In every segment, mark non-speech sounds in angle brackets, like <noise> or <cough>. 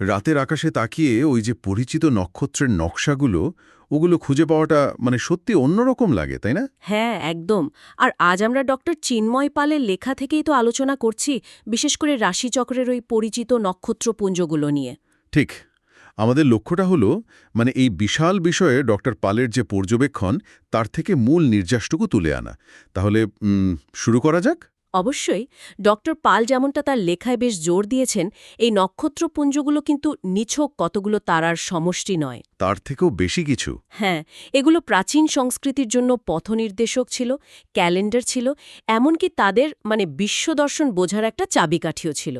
রাতের আকাশে তাকিয়ে ওই যে পরিচিত নক্ষত্রের নকশাগুলো ওগুলো খুঁজে পাওয়াটা মানে সত্যি অন্যরকম লাগে তাই না? হ্যাঁ একদম। আর আজ আমরা ডক্টর চিন্ময় পালের লেখা থেকেই তো আলোচনা করছি বিশেষ করে রাশিচক্রের ওই পরিচিত নক্ষত্রপুঞ্জগুলো নিয়ে। ঠিক। আমাদের লক্ষ্যটা হলো মানে এই বিশাল বিষয়ে ডক্টর পালের যে পর্যবেক্ষণ তার থেকে মূল নির্যাসটুকু তুলে আনা। তাহলে শুরু করা যাক? অবশ্যই, ডক্টর পাল যেমনটা তার লেখায় বেশ জোর দিয়েছেন, এই নক্ষত্রপুঞ্জগুলো কিন্তু নিছক কতগুলো তারার সমষ্টি নয়। তার থেকেও বেশি কিছু। হ্যাঁ এগুলো প্রাচীন সংস্কৃতির জন্য পথনির্দেশক ছিল ক্যালেন্ডার ছিল এমনকি তাদের মানে বিশ্বদর্শন বোঝার একটা চাবিকাঠিও ছিল।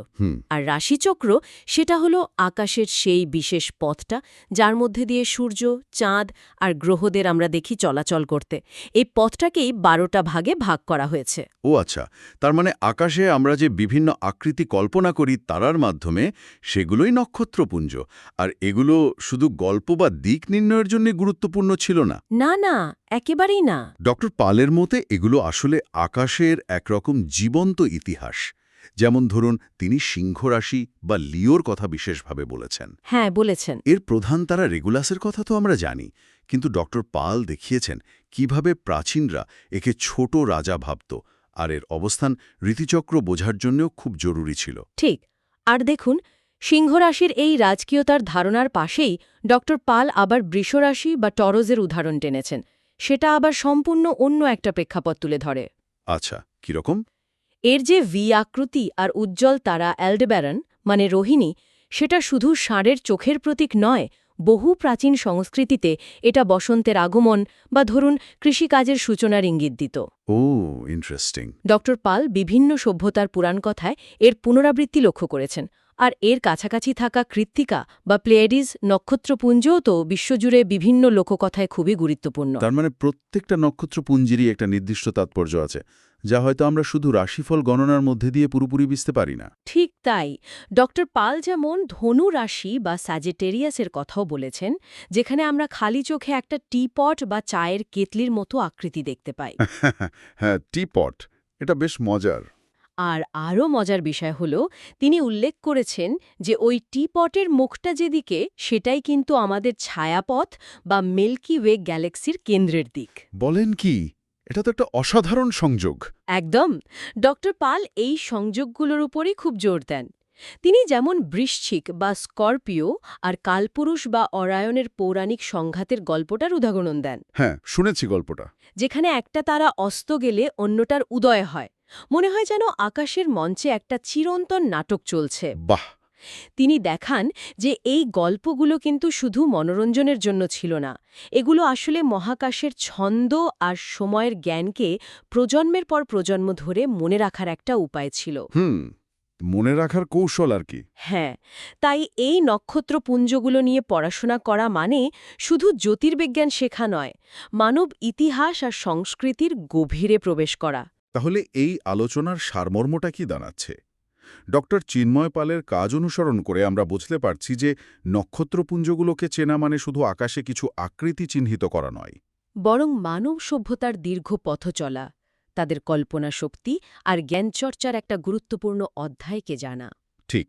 আর রাশিচক্র সেটা হলো আকাশের সেই বিশেষ পথটা যার মধ্যে দিয়ে সূর্য চাঁদ আর গ্রহদের আমরা দেখি চলাচল করতে। এই পথটাকেই বারোটা ভাগে ভাগ করা হয়েছে। ও আচ্ছা তার মানে আকাশে আমরা যে বিভিন্ন আকৃতি কল্পনা করি তারার মাধ্যমে সেগুলোই নক্ষত্রপুঞ্জ। আর এগুলো শুধু গল্প বা দিক নির্ণয়ের জন্য গুরুত্বপূর্ণ ছিল না। না না একেবারেই না। ডক্টর পালের মতে এগুলো আসলে আকাশের একরকম জীবন্ত ইতিহাস। যেমন ধরুন তিনি সিংহ রাশি বা লিওর কথা বিশেষভাবে বলেছেন। হ্যাঁ বলেছেন। এর প্রধান তারা রেগুলাসের কথা তো আমরা জানি। কিন্তু ডক্টর পাল দেখিয়েছেন কীভাবে প্রাচীনরা একে ছোট রাজা ভাবত আর এর অবস্থান রীতিচক্র বোঝার জন্যও খুব জরুরি ছিল। ঠিক। আর দেখুন সিংহরাশির এই রাজকীয়তার ধারণার পাশেই ড. পাল আবার বৃষরাশি বা টরজের উদাহরণ টেনেছেন। সেটা আবার সম্পূর্ণ অন্য একটা প্রেক্ষাপট তুলে ধরে। আচ্ছা কীরকম এর যে ভি আকৃতি আর উজ্জ্বল তারা অ্যালডেব্যারন মানে রোহিণী সেটা শুধু ষাঁড়ের চোখের প্রতীক নয় বহু প্রাচীন সংস্কৃতিতে এটা বসন্তের আগমন বা ধরুন কৃষিকাজের সূচনার ইঙ্গিত দিত। ও ইন্টারেস্টিং ড. পাল বিভিন্ন সভ্যতার পুরাণ কথায় এর পুনরাবৃত্তি লক্ষ্য করেছেন। আর এর কাছাকাছি থাকা কৃত্তিকা বা প্লেয়ারিজ নক্ষত্রপুঞ্জও তো বিশ্বজুড়ে বিভিন্ন লোককথায় খুবই গুরুত্বপূর্ণ। তার মানে প্রত্যেকটা নক্ষত্রপুঞ্জেরই একটা নির্দিষ্ট তাৎপর্য আছে যা হয়তো আমরা শুধু রাশিফল গণনার মধ্যে দিয়ে পুরোপুরি বুঝতে পারি না। ঠিক তাই। ড পাল যেমন ধনু রাশি বা স্যাজেটেরিয়াসের কথাও বলেছেন যেখানে আমরা খালি চোখে একটা টিপট বা চায়ের কেতলির মতো আকৃতি দেখতে পাই। <laughs> হ্যাঁ টিপট এটা বেশ মজার। আর আরও মজার বিষয় হল তিনি উল্লেখ করেছেন যে ওই টিপটের মুখটা যেদিকে সেটাই কিন্তু আমাদের ছায়াপথ বা মিল্কি ওয়ে গ্যালাক্সির কেন্দ্রের দিক। বলেন কি? এটা তো একটা অসাধারণ সংযোগ। একদম। ড পাল এই সংযোগগুলোর উপরই খুব জোর দেন। তিনি যেমন বৃশ্চিক বা স্করপিও আর কালপুরুষ বা অরায়ণের পৌরাণিক সংঘাতের গল্পটার উদাহরণ দেন। হ্যাঁ শুনেছি গল্পটা। যেখানে একটা তারা অস্ত গেলে অন্যটার উদয় হয়। মনে হয় যেন আকাশের মঞ্চে একটা চিরন্তন নাটক চলছে। বাহ! তিনি দেখান যে এই গল্পগুলো কিন্তু শুধু মনোরঞ্জনের জন্য ছিল না এগুলো আসলে মহাকাশের ছন্দ আর সময়ের জ্ঞানকে প্রজন্মের পর প্রজন্ম ধরে মনে রাখার একটা উপায় ছিল। হুম মনে রাখার কৌশল আর কি। হ্যাঁ তাই এই নক্ষত্রপুঞ্জগুলো নিয়ে পড়াশোনা করা মানে শুধু জ্যোতির্বিজ্ঞান শেখা নয় মানব ইতিহাস আর সংস্কৃতির গভীরে প্রবেশ করা। তাহলে এই আলোচনার সারমর্মটা কি দাঁড়াচ্ছে? ডক্টর চিন্ময় পালের কাজ অনুসরণ করে আমরা বুঝতে পারছি যে নক্ষত্রপুঞ্জগুলোকে চেনা মানে শুধু আকাশে কিছু আকৃতি চিহ্নিত করা নয়। বরং মানব সভ্যতার দীর্ঘ পথ চলা তাদের কল্পনা শক্তি আর জ্ঞানচর্চার একটা গুরুত্বপূর্ণ অধ্যায়কে জানা। ঠিক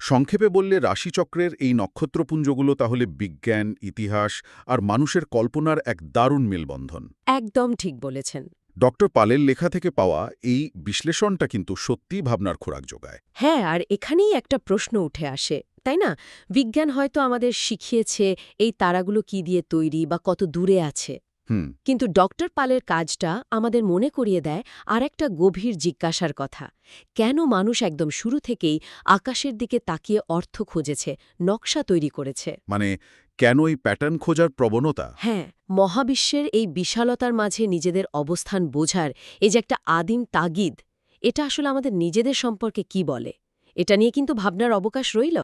সংক্ষেপে বললে রাশিচক্রের এই নক্ষত্রপুঞ্জগুলো তাহলে বিজ্ঞান ইতিহাস আর মানুষের কল্পনার এক দারুণ মেলবন্ধন। একদম ঠিক বলেছেন। ডক্টর পালের লেখা থেকে পাওয়া এই বিশ্লেষণটা কিন্তু সত্যিই ভাবনার খোরাক যোগায়। হ্যাঁ আর এখানেই একটা প্রশ্ন উঠে আসে, তাই না? বিজ্ঞান হয়তো আমাদের শিখিয়েছে এই তারাগুলো কি দিয়ে তৈরি বা কত দূরে আছে। কিন্তু ডক্টর পালের কাজটা আমাদের মনে করিয়ে দেয় আর একটা গভীর জিজ্ঞাসার কথা। কেন মানুষ একদম শুরু থেকেই আকাশের দিকে তাকিয়ে অর্থ খুঁজেছে নকশা তৈরি করেছে? মানে কেন এই প্যাটার্ন খোঁজার প্রবণতা? হ্যাঁ মহাবিশ্বের এই বিশালতার মাঝে নিজেদের অবস্থান বোঝার এই যে একটা আদিম তাগিদ এটা আসলে আমাদের নিজেদের সম্পর্কে কি বলে? এটা নিয়ে কিন্তু ভাবনার অবকাশ রইল?